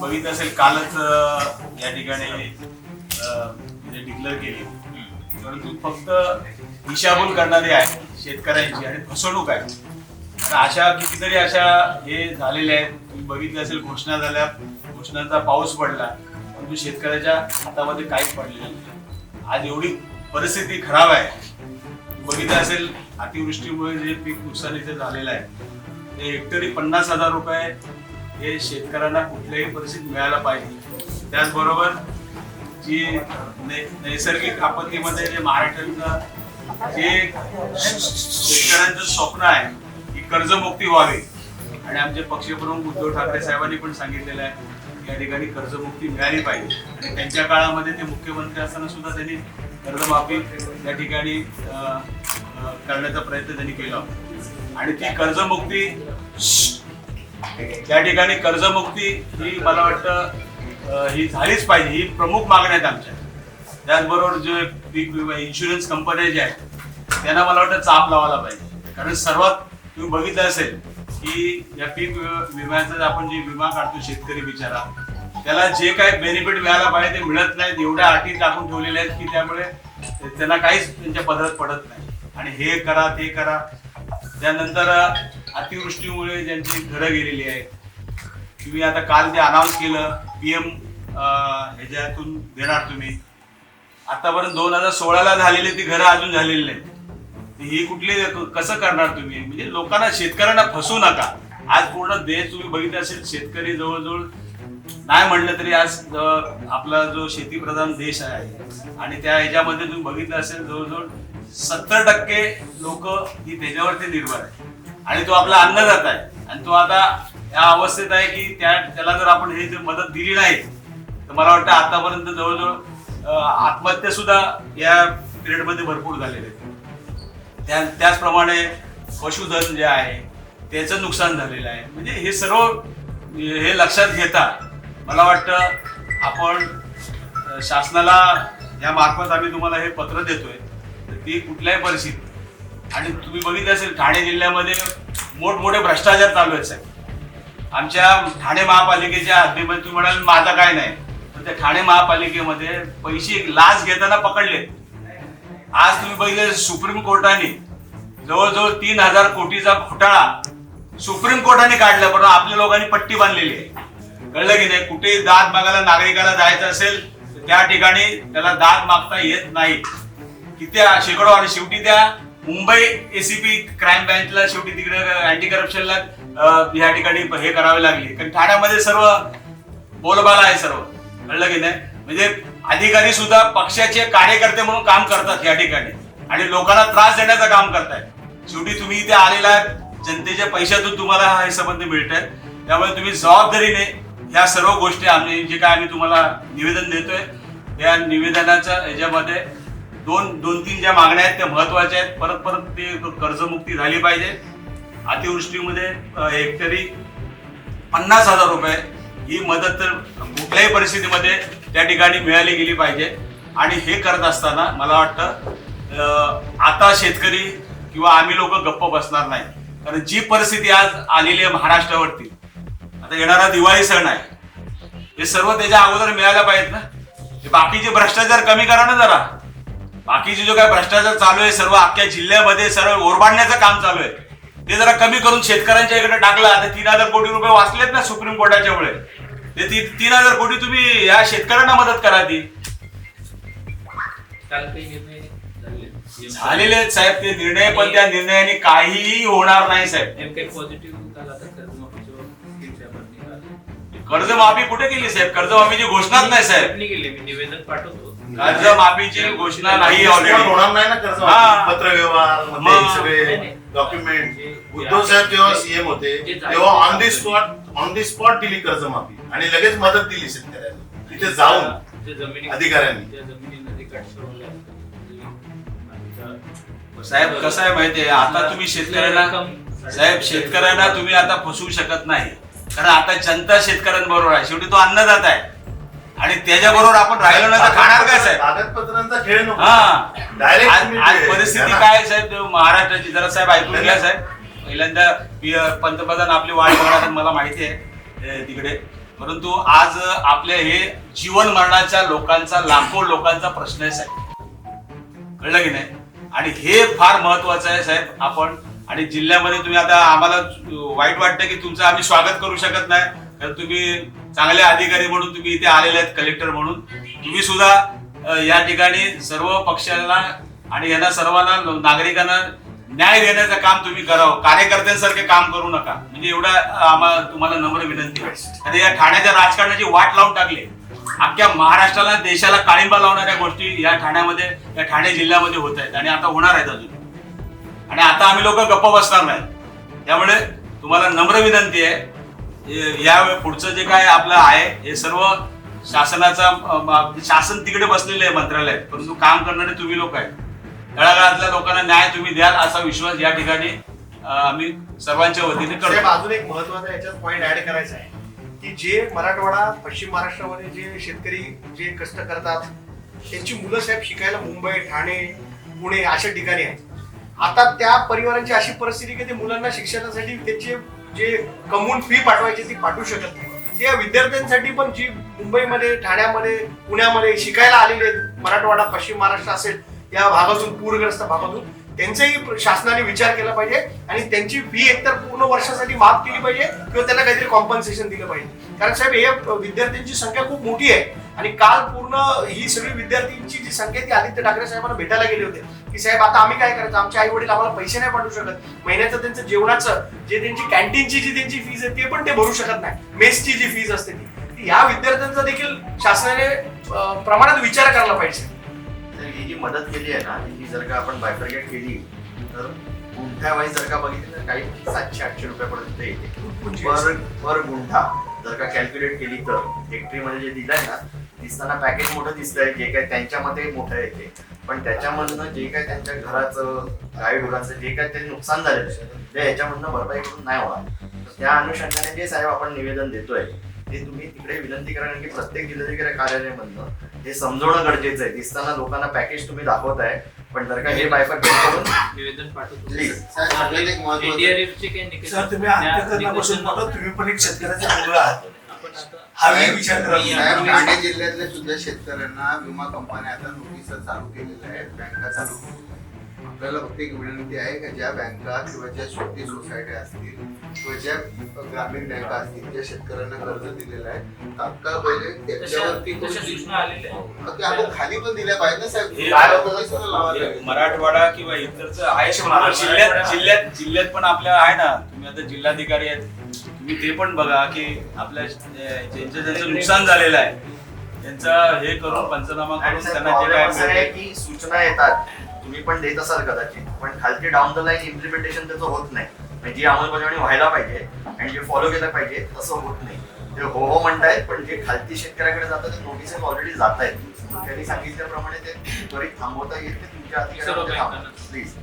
बघितलं असेल कालच या ठिकाणी डिक्लेअर म्हणजे केली. परंतु फक्त दिशाभूल करणारी आहे शेतकऱ्यांची आणि फसवणूक आहे अशा कितीतरी अशा हे झालेल्या आहेत. तुम्ही बघितलं असेल घोषणा झाल्या. घोषणांचा पाऊस पडला. परंतु शेतकऱ्याच्या हातामध्ये काहीच पडलेलं नाही. आज एवढी परिस्थिती खराब आहे. बघितलं असेल अतिवृष्टीमुळे जे पीक नुकसानीचं झालेलं आहे. ते हेक्टरी पन्नास हजार रुपये हे शेतकऱ्यांना कुठल्याही परिस्थितीत मिळायला पाहिजे. त्याचबरोबर जी नै- नैसर्गिक आपत्तीमध्ये जे महाराष्ट्राचं जे शेतकऱ्यांचं स्वप्न आहे की कर्जमुक्ती व्हावी. आणि आमचे पक्षप्रमुख उद्धव ठाकरे साहेबांनी पण सांगितलेलं आहे की या ठिकाणी कर्जमुक्ती मिळाली पाहिजे. आणि त्यांच्या काळामध्ये ते मुख्यमंत्री असताना सुद्धा त्यांनी कर्जमाफी या ठिकाणी अं, करण्याचा प्रयत्न त्यांनी केला आणि ती कर्जमुक्ती त्या ठिकाणी कर्जमुक्ती ही मला वाटतं ही झालीच पाहिजे ही प्रमुख मागण्या आहेत आमच्या. त्याचबरोबर जे पीक विमा इन्शुरन्स कंपन्या ज्या आहेत त्यांना मला वाटतं चाप लावायला पाहिजे. कारण सर्वात तुम्ही बघितलं असेल की या पीक वि- विम्याचा आपण जे विमा काढतो शेतकरी बिचारा त्याला जे काय बेनिफिट मिळायला पाहिजे ते मिळत नाहीत. एवढ्या अटी टाकून ठेवलेल्या आहेत की त्यामुळे त्यांना काहीच त्यांच्या पदरात पडत नाही. आणि हे करा ते करा. त्यानंतर अतिवृष्टीमुळे ज्यांची घरं गेलेली आहेत. तुम्ही आता काल ते अनाऊन्स केलं पीएम ह्याच्यातून देणार तुम्ही. आतापर्यंत दोन हजार सोळाला झालेली ती घरं अजून झालेली नाहीत. ही कुठली कसं करणार तुम्ही? म्हणजे लोकांना शेतकऱ्यांना फसू नका. आज पूर्ण देश तुम्ही बघितला असेल शेतकरी जवळजवळ नाही म्हणलं तरी आज आपला जो शेतीप्रधान देश आहे. आणि त्या ह्याच्यामध्ये तुम्ही बघितलं असेल जवळजवळ सत्तर टक्के लोक ही त्याच्यावरती निर्भर आहे आणि तो आपला अन्नदाता आहे. आणि तो आता या अवस्थेत आहे की त्या त्याला जर आपण हे जर मदत दिली नाही तर मला वाटतं आतापर्यंत जवळजवळ आत्महत्या सुद्धा या पिरियडमध्ये भरपूर झालेल्या आहेत. त्या त्याचप्रमाणे पशुधन जे आहे त्याचं नुकसान झालेलं आहे. म्हणजे हे सर्व हे लक्षात घेता मला वाटतं आपण शासनाला या मार्फत आम्ही तुम्हाला हे पत्र देतोय. तर ती कुठल्याही परिस्थितीत आणि तुम्ही बघितलं असेल ठाणे जिल्ह्यामध्ये मोठमोठे भ्रष्टाचार चालू आहेत साहेब. आमच्या ठाणे महापालिकेच्या हद्दीमध्ये तुम्ही म्हणाल माझा काय नाही. पण त्या ठाणे महापालिकेमध्ये पैसे लाच घेताना पकडले. आज तुम्ही बघितलं सुप्रीम कोर्टाने जवळजवळ तीन हजार कोटीचा घोटाळा सुप्रीम कोर्टाने काढला पण आपल्या लोकांनी पट्टी बांधलेली आहे. कळलं की नाही? कुठेही दाद मागायला नागरिकाला जायचं असेल तर त्या ठिकाणी त्याला दाद मागता येत नाही. किती शेकडो आणि शेवटी त्या मुंबई एसीपी क्राईम ब्रँचला शेवटी तिकडे अँटी करप्शनला या ठिकाणी हे करावे लागले. कारण ठाण्यामध्ये सर्व बोलबाला आहे सर्व. कळलं की नाही? म्हणजे अधिकारी सुद्धा पक्षाचे कार्यकर्ते म्हणून काम करतात या ठिकाणी. आणि लोकांना त्रास देण्याचं काम करतायत. शेवटी तुम्ही इथे आलेला जनतेच्या पैशातून तुम्हाला हे संबंध मिळत आहेत त्यामुळे तुम्ही जबाबदारीने ह्या सर्व गोष्टी आम्ही जे काय आम्ही तुम्हाला निवेदन देतोय त्या निवेदनाच्या याच्यामध्ये दोन दोन तीन ज्या मागण्या आहेत त्या महत्त्वाच्या आहेत. परत परत ते कर्जमुक्ती झाली पाहिजे. अतिवृष्टीमध्ये हेक्टरी पन्नास हजार रुपये ही मदत तर कुठल्याही परिस्थितीमध्ये त्या ठिकाणी मिळाली गेली पाहिजे. आणि हे करत असताना मला वाटतं आता शेतकरी किंवा आम्ही लोक गप्प बसणार नाही. कारण जी परिस्थिती आज आलेली आहे महाराष्ट्रावरती आता येणारा दिवाळी सण आहे. हे सर्व त्याच्या अगोदर मिळायला पाहिजेत ना. बाकीचे भ्रष्टाचार कमी करा ना जरा. बाकीचे जो काय भ्रष्टाचार चालू आहे सर्व अख्ख्या जिल्ह्यामध्ये सर्व ओरबाडण्याचं काम चालू आहे. ते जरा कमी करून शेतकऱ्यांच्या इकडे टाकला. आता तीन हजार कोटी रुपये वाचलेत ना सुप्रीम कोर्टाच्या मुळे ते ती- तीन हजार कोटी तुम्ही या शेतकऱ्यांना मदत करा ती. झालेले आहेत साहेब ते निर्णय पण त्या निर्णयाने काहीही होणार नाही साहेब. कर्जमाफी कुठे केली साहेब? कर्जमाफीची घोषणाच नाही साहेब. निवेदन पाठवतो. कर्जमाफीची घोषणा नाही ऑलरेडी होणार नाही ना कर्ज हा. पत्र व्यवहार मग. मध्ये नाही, सगळे. डॉक्युमेंट उद्धव साहेब जेव्हा सीएम होते तेव्हा ते on the. Spot on the spot दिली कर्जमाफी आणि लगेच मदत दिली शेतकऱ्यांना तिथे जाऊन जमिनी अधिकाऱ्यांनी. साहेब कसं आहे माहितीये आता तुम्ही शेतकऱ्यांना साहेब शेतकऱ्यांना तुम्ही आता फसवू शकत नाही कारण आता जनता शेतकऱ्यांबरोबर आहे शेवटी तो अन्नदाता आहे आणि त्याच्याबरोबर आपण राहिलो ना तर खाणार काय साहेब? कागदपत्रांचा खेळ नको. हा. आज परिस्थिती काय आहे साहेब? महाराष्ट्राची जरा साहेब ऐकून घ्या साहेब. पहिल्यांदा पी- पंतप्रधान आपली वाट बघणार आहेत, मला माहिती आहे ए, तिकडे. परंतु आज आपल्या हे जीवन मरणाच्या लोकांचा लाखो लोकांचा प्रश्न आहे साहेब. कळलं की नाही? आणि हे फार महत्वाचं आहे साहेब आपण. आणि जिल्ह्यामध्ये तुम्ही आता आम्हाला वाईट वाटतं की तुमचं आम्ही स्वागत करू शकत नाही. तर तुम्ही चांगले अधिकारी म्हणून तुम्ही इथे आलेले आहेत कलेक्टर म्हणून. तुम्ही सुद्धा या ठिकाणी सर्व पक्षांना आणि यांना सर्वांना नागरिकांना न्याय देण्याचं काम तुम्ही करावं. कार्यकर्त्यांसारखे काम करू नका. म्हणजे एवढा आम्हाला तुम्हाला नम्र विनंती आहे. आणि या ठाण्याच्या राजकारणाची वाट लावून टाकली. अख्ख्या महाराष्ट्राला देशाला काळिंबा लावणाऱ्या गोष्टी या ठाण्यामध्ये या ठाणे जिल्ह्यामध्ये होत आहेत आणि आता होणार आहेत अजून. आणि आता आम्ही लोक गप्प बसणार नाही त्यामुळे तुम्हाला नम्र विनंती आहे. या पुढचं जे काय आपलं आहे हे सर्व शासनाचा शासन तिकडे बसलेले आहे मंत्रालयात परंतु काम करणारे तुम्ही लोक आहेत. तळागाळातल्या लोकांना न्याय तुम्ही द्याल असा विश्वास या ठिकाणी आम्ही सर्वांच्या वतीने करतो. अजून एक महत्त्वाचा याच्यात पॉईंट ऍड करायचा आहे की जे मराठवाडा पश्चिम महाराष्ट्रामध्ये जे शेतकरी जे कष्ट करतात त्यांची मुलं साहेब शिकायला मुंबई ठाणे पुणे अशा ठिकाणी आहेत. आता त्या परिवारांची अशी परिस्थिती की ते मुलांना शिक्षणासाठी त्यांचे जे कमवून फी पाठवायची ती पाठवू शकत नाही. त्या विद्यार्थ्यांसाठी पण जी मुंबईमध्ये ठाण्यामध्ये पुण्यामध्ये शिकायला आलेले आहेत मराठवाडा पश्चिम महाराष्ट्र असेल या भागातून पूरग्रस्त भागातून त्यांचाही शासनाने विचार केला पाहिजे आणि त्यांची फी एकतर पूर्ण वर्षासाठी माफ केली पाहिजे किंवा त्यांना काहीतरी कॉम्पन्सेशन दिलं पाहिजे. कारण साहेब हे विद्यार्थ्यांची संख्या खूप मोठी आहे. आणि काल पूर्ण ही सगळी विद्यार्थ्यांची जी संख्या ती आदित्य ठाकरे साहेबांना भेटायला गेले होते. की साहेब आता आम्ही काय करायचं? आमचे आई वडील आम्हाला पैसे नाही पाठवू शकत. महिन्याचं त्यांचं जेवणाचं जे त्यांची कॅन्टीनची जी त्यांची फीज आहे ते पण ते भरू शकत नाही. मेसची जी फीज असते ती. ह्या विद्यार्थ्यांचा देखील शासनाने प्रमाणात विचार करायला पाहिजे. तर ही जी मदत केली आहे ना ही जर का आपण बायफर्गेट केली तर गुंठ्या वाईज जर का बघितलं तर काही सातशे आठशे रुपयापर्यंत येते. पर पर गुंठा जर का कॅल्क्युलेट केली तर हेक्टरीमध्ये जे दिलंय ना दिसताना पॅकेज मोठं दिसतंय जे काय त्यांच्या मते मोठं येते. पण त्याच्यामधनं जे काय त्यांच्या घराचं गाय ढोराचं जे काय ते नुकसान झालेलं आहे ते याच्यामधनं भरपाई करून नाही होणार. तर त्या अनुषंगाने जे साहेब आपण निवेदन देतोय ते तुम्ही तिकडे विनंती करा कारण की प्रत्येक जिल्हाधिकारी कार्यालयामधनं हे समजवणं गरजेचं आहे. दिसताना लोकांना पॅकेज तुम्ही दाखवताय पण जर का हे बायफर्केट करून निवेदन पाठवतो. तुम्ही पण एक शेतकऱ्याचे मुलं आहात. विचार साहेब. ठाणे जिल्ह्यातल्या सुद्धा शेतकऱ्यांना विमा कंपन्या आता नोटीस चालू केलेल्या आहेत बँका चालू आपल्याला फक्त एक विनंती आहे की ज्या बँका किंवा ज्या शेती सोसायट्या असतील किंवा ज्या ग्रामीण बँका असतील ज्या शेतकऱ्यांना कर्ज दिलेलं आहे तात्काळ पहिले त्याच्यावरती तशा तशा सूचना आलेल्या आहेत. ते आपण खाली पण दिल्या पाहिजे ना साहेब हे काय आता होतं ते लावायला हे पाहिजे. मराठवाडा किंवा इतरच आहे. जिल्ह्यात जिल्ह्यात जिल्ह्यात पण आपल्या आहे ना तुम्ही आता जिल्हाधिकारी आहेत तुम्ही ते पण बघा की आपल्या ज्यांचं ज्यांचं नुकसान झालेलं आहे त्यांचं हे करून पंचनामा करून त्यांना जे काय असं मिळेल की सूचना येतात. तुम्ही पण देत असाल कदाचित पण खालती डाऊन द लाईन इम्प्लिमेंटेशन त्याचं होत नाही. म्हणजे जी अंमलबजावणी व्हायला पाहिजे आणि जे फॉलो केलं पाहिजे तसं होत नाही. ते हो हो म्हणतायत पण जे खालती शेतकऱ्याकडे जातात ते नोटिसेस ऑलरेडी जात आहेत त्यांनी सांगितल्याप्रमाणे ते त्वरित थांबवता येईल ते तुमच्या अधिकाऱ्यांमध्ये बँकांना. प्लीज